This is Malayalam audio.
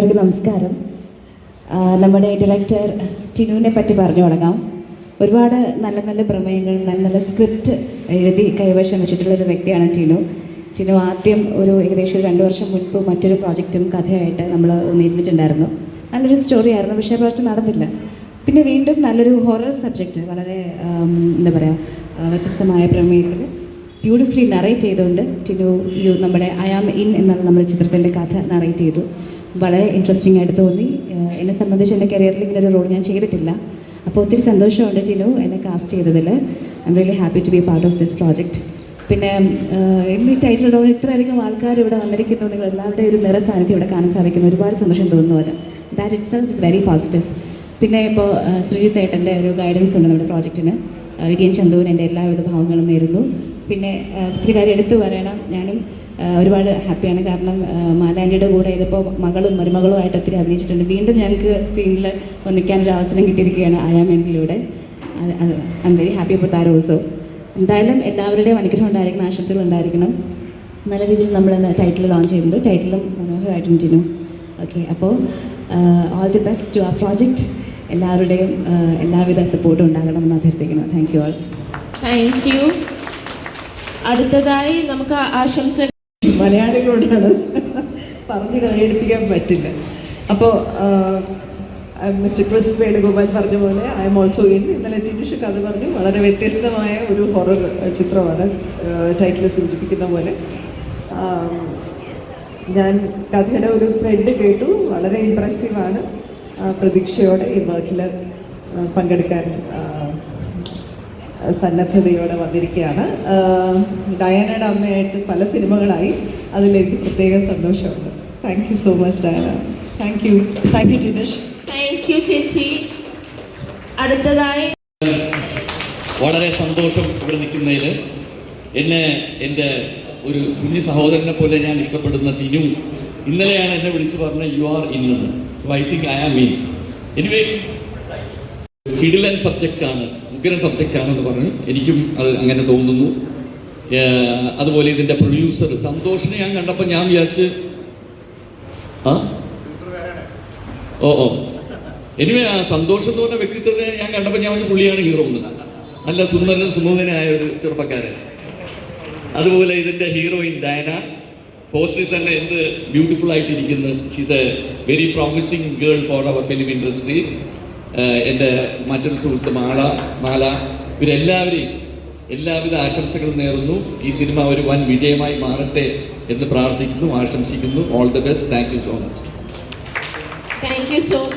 എല്ലാവർക്കും നമസ്കാരം. നമ്മുടെ ഡയറക്ടർ ടിനുവിനെ പറ്റി പറഞ്ഞു തുടങ്ങാം. ഒരുപാട് നല്ല നല്ല പ്രമേയങ്ങൾ നല്ല നല്ല സ്ക്രിപ്റ്റ് എഴുതി കൈവശം വെച്ചിട്ടുള്ള ഒരു വ്യക്തിയാണ് ടിനു. ടിനു ആദ്യം ഒരു ഏകദേശം രണ്ട് വർഷം മുൻപ് മറ്റൊരു പ്രോജക്റ്റും കഥയായിട്ട് നമ്മൾ ഒന്നിരുന്നിട്ടുണ്ടായിരുന്നു. നല്ലൊരു സ്റ്റോറി ആയിരുന്നു പക്ഷേ പ്രോജക്റ്റ് നടന്നില്ല. പിന്നെ വീണ്ടും നല്ലൊരു ഹൊറർ സബ്ജക്റ്റ് വളരെ എന്താ പറയുക വ്യത്യസ്തമായ പ്രമേയത്തിൽ ബ്യൂട്ടിഫുള്ളി നറേറ്റ് ചെയ്തുകൊണ്ട് ടിനു യു നമ്മുടെ ഐ ആം ഇൻ എന്ന നമ്മുടെ ചിത്രത്തിന്റെ കഥ നറേറ്റ് ചെയ്തു. വളരെ ഇൻട്രസ്റ്റിംഗ് ആയിട്ട് തോന്നി. എന്നെ സംബന്ധിച്ച് എന്റെ കരിയറിൽ ഇങ്ങനെ ഒരു റോൾ ഞാൻ ചെയ്തിട്ടില്ല. അപ്പോൾ ഒത്തിരി സന്തോഷമുണ്ട് ടിനു എന്നെ കാസ്റ്റ് ചെയ്തതിൽ I'm really happy to be part of this project പിന്നെ ഇന്ന് ഈ ടൈറ്റിൽ റോൾ ഇത്രയധികം ആൾക്കാർ ഇവിടെ വന്നിരിക്കുന്നു നിങ്ങൾ എല്ലാവരുടെയും ഒരു നിറ സാന്നിധ്യം ഇവിടെ കാണാൻ സാധിക്കുന്നു. ഒരുപാട് സന്തോഷം തോന്നുന്നു that itself is very positive പിന്നെ ഇപ്പോൾ ശ്രീജിത്ത് ഏട്ടന്റെ ഒരു ഗൈഡൻസ് ഉണ്ട് നമ്മുടെ പ്രോജക്റ്റിന് ഇടിയൻ ചന്തുവിന് എന്റെ എല്ലാവിധ ഭാവങ്ങളും നേരുന്നു. പിന്നെ ഒത്തിരി കാര്യം എടുത്തു പറയണം. ഞാനും ഒരുപാട് ഹാപ്പിയാണ്. കാരണം മാലാൻഡിയുടെ കൂടെ ഇതിപ്പോൾ മകളും മരുമകളുമായിട്ട് ഒത്തിരി അഭിനയിച്ചിട്ടുണ്ട്. വീണ്ടും ഞങ്ങൾക്ക് സ്ക്രീനിൽ ഒന്നിക്കാനൊരു അവസരം കിട്ടിയിരിക്കുകയാണ് ആയാമെന്റിലൂടെ I'm very happy about that also എന്തായാലും എല്ലാവരുടെയും അനുഗ്രഹം ഉണ്ടായിരിക്കണം ആശംസകൾ ഉണ്ടായിരിക്കണം. നല്ല രീതിയിൽ നമ്മൾ ടൈറ്റിൽ ലോഞ്ച് ചെയ്യുന്നുണ്ട് ടൈറ്റിലും മനോഹരമായിട്ടും ചിന്നു ഓക്കെ അപ്പോൾ ഓൾ ദി ബെസ്റ്റ് ടു ആ പ്രോജക്റ്റ് എല്ലാവരുടെയും എല്ലാവിധ സപ്പോർട്ടും ഉണ്ടാകണമെന്ന് അഭ്യർത്ഥിക്കുന്നു. Thank you all thank you അടുത്തതായി നമുക്ക് ആശംസ മലയാളികളോടാണ് പറഞ്ഞു കളിയെടുപ്പിക്കാൻ പറ്റില്ല. അപ്പോൾ മിസ്റ്റർ ക്രിസ് വേണുഗോപാൽ പറഞ്ഞ പോലെ ഐ എം ഓൾസോ ഇൻ. ഇന്നലെ ടിനുഷ് കഥ പറഞ്ഞു. വളരെ വ്യത്യസ്തമായ ഒരു ഹൊറർ ചിത്രമാണ് ടൈറ്റിൽ സൂചിപ്പിക്കുന്ന പോലെ. ഞാൻ കഥയുടെ ഒരു ത്രെഡ് കേട്ടു. വളരെ ഇമ്പ്രസീവാണ് പ്രതീക്ഷയോടെ ഈ വർക്കിൽ പങ്കെടുക്കാൻ സന്നദ്ധതയോടെ വന്നിരിക്കുകയാണ്. ഡയാനയുടെ അമ്മയായിട്ട് പല സിനിമകളായി അതിലേക്ക് പ്രത്യേക സന്തോഷമുണ്ട്. Thank you so much Diana. Thank you thank you Jinesh thank you ചേച്ചി. അടുത്തതായി വളരെ സന്തോഷം ഇവിടെ നിൽക്കുന്നതിൽ. എന്നെ എന്റെ ഒരു കുഞ്ഞു സഹോദരനെ പോലെ ഞാൻ ഇഷ്ടപ്പെടുന്ന തിനു ഇന്നലെയാണ് എന്നെ വിളിച്ചു പറഞ്ഞ you are ഇന്നെന്ന് so I think I am mean anyway കിടിലൻ സബ്ജക്റ്റാണ് ഉഗ്രൻ സബ്ജക്റ്റാണെന്ന് പറഞ്ഞു. എനിക്കും അത് അങ്ങനെ തോന്നുന്നു. അതുപോലെ ഇതിന്റെ പ്രൊഡ്യൂസർ സന്തോഷിനെ ഞാൻ കണ്ടപ്പോൾ ഞാൻ വിചാരിച്ച് ആ? ഓ ഓ. എനിവേ ആ സന്തോഷം എന്ന് പറഞ്ഞ വ്യക്തിത്വത്തെ ഞാൻ കണ്ടപ്പോൾ ഞാൻ പുള്ളിയാണ് ഹീറോ എന്ന്. നല്ല സുന്ദരനും സുമുഖനായ ഒരു ചെറുപ്പക്കാരൻ. അതുപോലെ ഇതിന്റെ ഹീറോയിൻ ഡയന. പോസ്റ്ററിൽ തന്നെ എന്ത് beautiful ആയിട്ടിരിക്കുന്നു. She's a very promising girl for our film industry എന്റെ മറ്റൊരു സുഹൃത്ത് മാള മാല. ഇവരെല്ലാവരെയും എല്ലാവിധ ആശംസകളും നേർന്നു. ഈ സിനിമ ഒരു വൻ വിജയമായി മാറട്ടെ എന്ന് പ്രാർത്ഥിക്കുന്നു ആശംസിക്കുന്നു. All the best thank you so much thank you so